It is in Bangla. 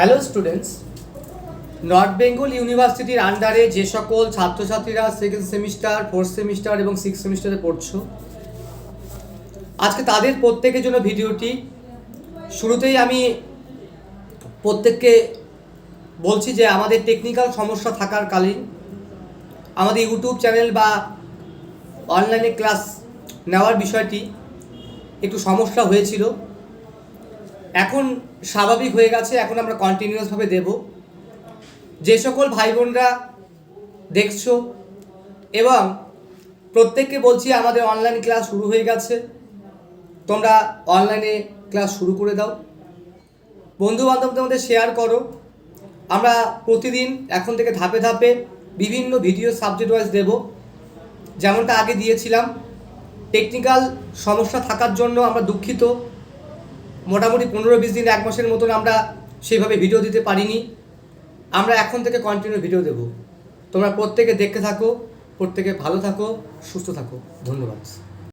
হ্যালো স্টুডেন্টস নর্থ বেঙ্গল ইউনিভার্সিটির আন্ডারে যে সকল ছাত্রছাত্রীরা সেকেন্ড সেমিস্টার ফোর্থ সেমিস্টার এবং সিক্স সেমিস্টারে পড়ছো, আজকে তাদের প্রত্যেকের জন্য ভিডিওটি শুরুতেই আমি প্রত্যেককে বলছি যে আমাদের টেকনিক্যাল সমস্যা থাকার কালীন আমাদের ইউটিউব চ্যানেল বা অনলাইনে ক্লাস নেওয়ার বিষয়টি একটু সমস্যা হয়েছিল। এখন স্বাভাবিক হয়ে গেছে, এখন আমরা কন্টিনিউয়াসভাবে দেব। যে সকল ভাই বোনরা দেখছ, এবং প্রত্যেককে বলছি আমাদের অনলাইন ক্লাস শুরু হয়ে গেছে। তোমরা অনলাইনে ক্লাস শুরু করে দাও। বন্ধু বান্ধবদের মধ্যে শেয়ার করো। আমরা প্রতিদিন এখন থেকে ধাপে ধাপে বিভিন্ন ভিডিও সাবজেক্ট ওয়াইজ দেব। যেমনটা আগে দিয়েছিলাম টেকনিক্যাল সমস্যা থাকার জন্য আমরা দুঃখিত। মোটামুটি পনেরো বিশ দিন, এক মাসের মতন আমরা সেইভাবে ভিডিও দিতে পারিনি। আমরা এখন থেকে কন্টিনিউ ভিডিও দেব। তোমরা প্রত্যেকে দেখতে থাকো, প্রত্যেকে ভালো থাকো, সুস্থ থাকো। ধন্যবাদ।